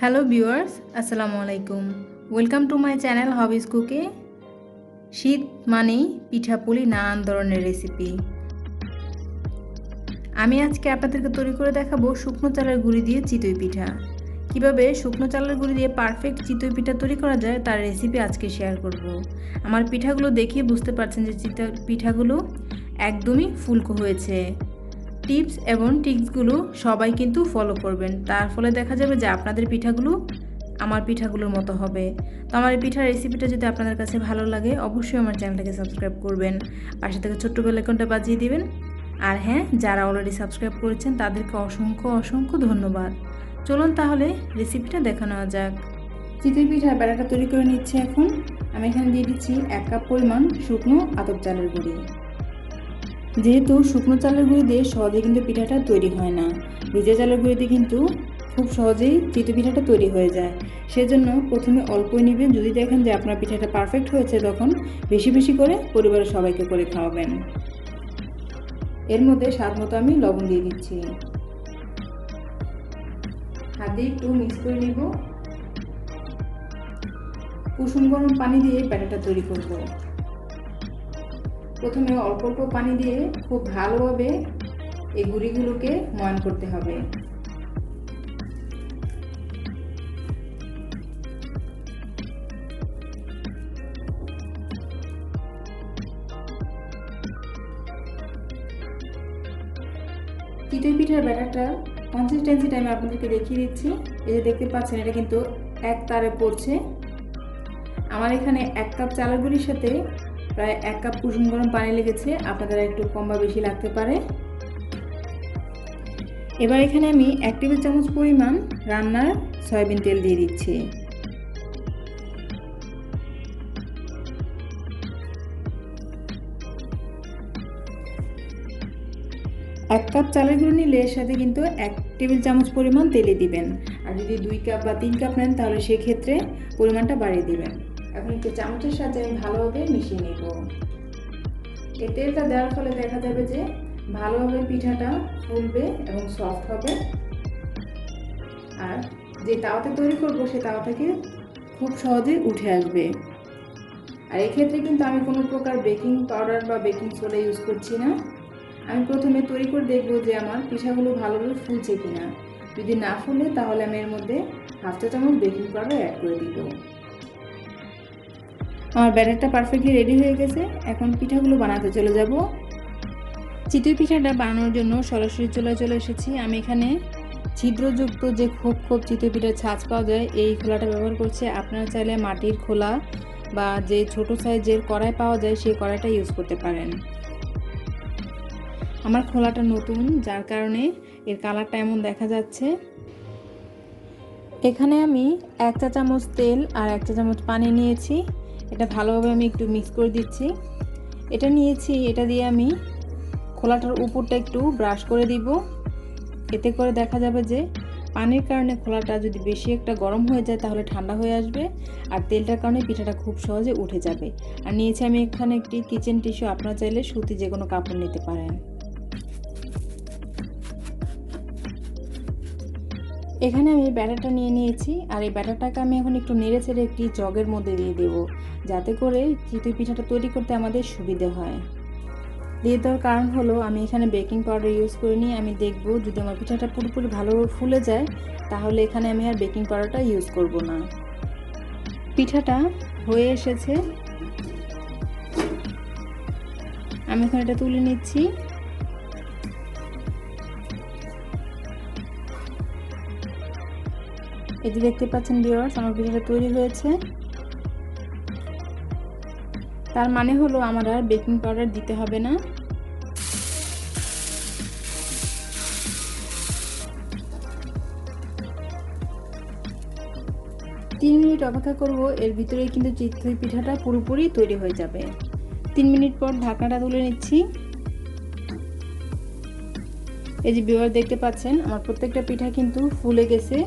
Hello viewers আসসালামু আলাইকুম welcome to my channel hobbies কুকে শীত মানেই পিঠাপুলি নানান ধরনের রেসিপি আমি আজকে আপনাদেরকে তৈরি করে দেখাবো শুকনো চালের গুঁড়ি দিয়ে চিতই পিঠা। কীভাবে শুকনো চালের গুঁড়ি দিয়ে পারফেক্ট চিতই পিঠা তৈরি করা যায় তার রেসিপি আজকে শেয়ার করব। আমার পিঠাগুলো দেখিয়ে বুঝতে পারছেন যে চিতা পিঠাগুলো একদমই ফুলকো হয়েছে। টিপস এবং টিক্সগুলো সবাই কিন্তু ফলো করবেন। তার ফলে দেখা যাবে যে আপনাদের পিঠাগুলো আমার পিঠাগুলোর মতো হবে। তো আমার এই পিঠার রেসিপিটা যদি আপনাদের কাছে ভালো লাগে, অবশ্যই আমার চ্যানেলটাকে সাবস্ক্রাইব করবেন। পাশে থেকে ছোট্ট বেলাইকনটা বাজিয়ে দিবেন। আর হ্যাঁ যারা অলরেডি সাবস্ক্রাইব করেছেন, তাদেরকে অসংখ্য অসংখ্য ধন্যবাদ। চলুন তাহলে রেসিপিটা দেখানো যাক। চিতই পিঠার বেড়াটা তৈরি করে নিচ্ছি এখন। আমি এখানে দিয়ে দিচ্ছি এক কাপ পরিমাণ শুকনো আতপ চালের গুঁড়ি। যেহেতু শুকনো চালের গুঁড়ি দিয়ে সহজে কিন্তু পিঠাটা তৈরি হয় না। ভিজে চালের গুঁড়ি দিয়ে কিন্তু খুব সহজেই চিতই পিঠাটা তৈরি হয়ে যায়। সেজন্য প্রথমে অল্পই নেবেন। যদি দেখেন যে আপনার পিঠাটা পারফেক্ট হয়েছে, তখন বেশি বেশি করে পরিবারের সবাইকে করে খাওয়াবেন। এর মধ্যে স্বাদ মতো আমি লবণ দিয়ে দিচ্ছি। হাত একটু মিক্স করে নিব। কুসুম গরম পানি দিয়ে ব্যাটারটা তৈরি করব। প্রথমে অল্প অল্প পানি দিয়ে খুব ভালোভাবে এই গুঁড়িগুলোকে ময়ান করতে হবে। পিঠার ব্যাটারটা কনসিস্টেন্সিটা আমি আপনাদেরকে দেখিয়ে দিচ্ছি। এই যে দেখতে পাচ্ছেন, এটা কিন্তু এক তারে পড়ছে। আমার এখানে এক কাপ চালের গুঁড়ির সাথে প্রায় এক কাপ কুসুম গরম পানি লেগেছে, আপনাদের একটু কম বা বেশি লাগতে পারে। এবার এখানে আমি এক টেবিল চামচ পরিমাণ রান্নার সয়াবিন তেল দিয়ে দিচ্ছি। এক কাপ চালের গুঁড়ো নিলে এর সাথে কিন্তু এক টেবিল চামচ পরিমাণ তেলে দিবেন। আর যদি দুই কাপ বা তিন কাপ নেন, তাহলে সেক্ষেত্রে পরিমাণটা বাড়িয়ে দিবেন। এখন একটু চামচের সাথে আমি ভালোভাবে মিশিয়ে নেব। এই তেলটা দেওয়ার ফলে দেখা যাবে যে ভালোভাবে পিঠাটা ফুলবে এবং সফট হবে। আর যে তাওয়াতে তৈরি করব, সে তাওয়া থেকে খুব সহজে উঠে আসবে। আর এক্ষেত্রে কিন্তু আমি কোনো প্রকার বেকিং পাউডার বা বেকিং সোডা ইউজ করছি না। আমি প্রথমে তৈরি করে দেখব যে আমার পিঠাগুলো ভালোভাবে ফুলছে কিনা। যদি না ফুলে, তাহলে আমি এর মধ্যে হাফ চা চামচ বেকিং পাউডার অ্যাড করে দিব। আমার ব্যাটারটা পারফেক্টলি রেডি হয়ে গেছে। এখন পিঠাগুলো বানাতে চলে যাব। চিতই পিঠাটা বানানোর জন্য সরাসরি চলে চলে এসেছি। আমি এখানে ছিদ্রযুক্ত যে খোপ খোপ চিতই পিঠার ছাঁচ পাওয়া যায়, এই খোলাটা ব্যবহার করছে। আপনারা চাইলে মাটির খোলা বা যে ছোট সাইজের কড়াই পাওয়া যায়, সেই কড়াইটা ইউজ করতে পারেন। আমার খোলাটা নতুন, যার কারণে এর কালারটা এমন দেখা যাচ্ছে। এখানে আমি এক চা চামচ তেল আর এক চা চামচ পানি নিয়েছি। এটা ভালোভাবে আমি একটু মিক্স করে দিচ্ছি। এটা নিয়েছি, এটা দিয়ে আমি খোলাটার উপরটা একটু ব্রাশ করে দিব। এতে করে দেখা যাবে যে পানির কারণে খোলাটা যদি বেশি একটা গরম হয়ে যায় তাহলে ঠান্ডা হয়ে আসবে আর তেলটার কারণে পিঠাটা খুব সহজে উঠে যাবে। আর নিয়েছি আমি এখানে একটি কিচেন টিস্যু আপনারা চাইলে সুতি যে কোনো কাপড় নিতে পারেন। এখানে আমি ব্যাটারটা নিয়ে নিয়েছি, আর এই ব্যাটারটাকে আমি এখন একটু নেড়ে ছেড়ে একটি জগের মধ্যে দিয়ে দেবো, যাতে করে চিতই পিঠাটা তৈরি করতে আমাদের সুবিধে হয়। দিয়ে দেওয়ার কারণ হলো, আমি এখানে বেকিং পাউডার ইউজ করিনি, আমি দেখব যদি আমার পিঠাটা পুরোপুরি ভালোভাবে ফুলে যায়, তাহলে এখানে আমি আর বেকিং পাউডারটা ইউজ করব না। পিঠাটা হয়ে এসেছে। আমি এখন এটা তুলে নিচ্ছি। যে দেখতে পাচ্ছেন ভিউয়ার্স আমার পিঠাটা তৈরি হয়েছে। তার মানে হলো আমার আর বেকিং পাউডার দিতে হবে না। তিন মিনিট অপেক্ষা করব, এর ভিতরেই কিন্তু চিতই পিঠাটা পুরোপুরি তৈরি হয়ে যাবে। তিন মিনিট পর ঢাকনাটা তুলে নিচ্ছি। এই যে বিবার দেখতে পাচ্ছেন, আমার প্রত্যেকটা পিঠা কিন্তু ফুলে গেছে।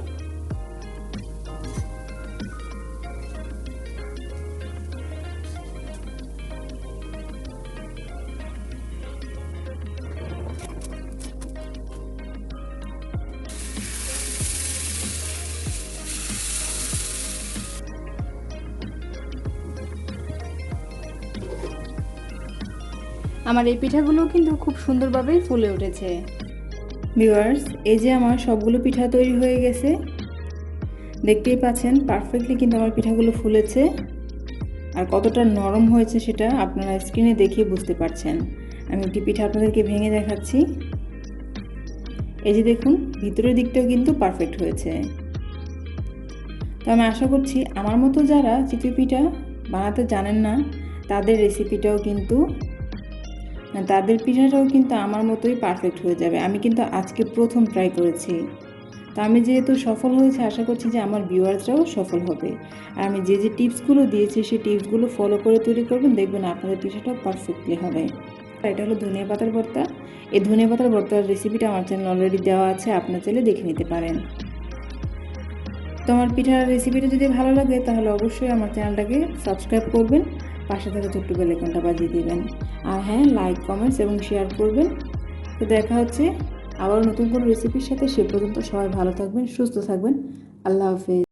আমার এই পিঠাগুলো কিন্তু খুব সুন্দরভাবে ফুলে উঠেছে। ভিউয়ার্স এই যে আমার সবগুলো পিঠা তৈরি হয়ে গেছে। দেখতেই পাচ্ছেন পারফেক্টলি কিন্তু আমার পিঠাগুলো ফুলেছে। আর কতটা নরম হয়েছে সেটা আপনারা স্ক্রিনে দেখিয়ে বুঝতে পারছেন। আমি একটি পিঠা আপনাদেরকে ভেঙে দেখাচ্ছি। এই যে দেখুন, ভিতরের দিকটাও কিন্তু পারফেক্ট হয়েছে। তো আমি আশা করছি, আমার মতো যারা চিতই পিঠা বানাতে জানেন না, তাদের রেসিপিটাও কিন্তু তাদের পিঠাটাও কিন্তু আমার মতোই পারফেক্ট হয়ে যাবে। আমি কিন্তু আজকে প্রথম ট্রাই করেছি। তো আমি যেহেতু সফল হয়েছে, আশা করছি যে আমার ভিউয়ার্সরাও সফল হবে। আর আমি যে যে টিপসগুলো দিয়েছি, সেই টিপসগুলো ফলো করে তৈরি করবেন, দেখবেন আপনাদের পিঠাটাও পারফেক্টলি হবে। আর এটা হলো ধনিয়া পাতার ভর্তা। এই ধনিয়া পাতার ভর্তার রেসিপিটা আমার চ্যানেল অলরেডি দেওয়া আছে, আপনার চাইলে দেখে নিতে পারেন। তো আমার পিঠার রেসিপিটা যদি ভালো লাগে, তাহলে অবশ্যই আমার চ্যানেলটাকে সাবস্ক্রাইব করবেন। পাশে থাকা ছোট্ট বেলাইকনটা বাজিয়ে দেবেন। আর হ্যাঁ লাইক কমেন্টস এবং শেয়ার করবেন। তো দেখা হচ্ছে আবার নতুন কোনো রেসিপির সাথে, সে পর্যন্ত সবাই ভালো থাকবেন, সুস্থ থাকবেন। আল্লাহ হাফেজ।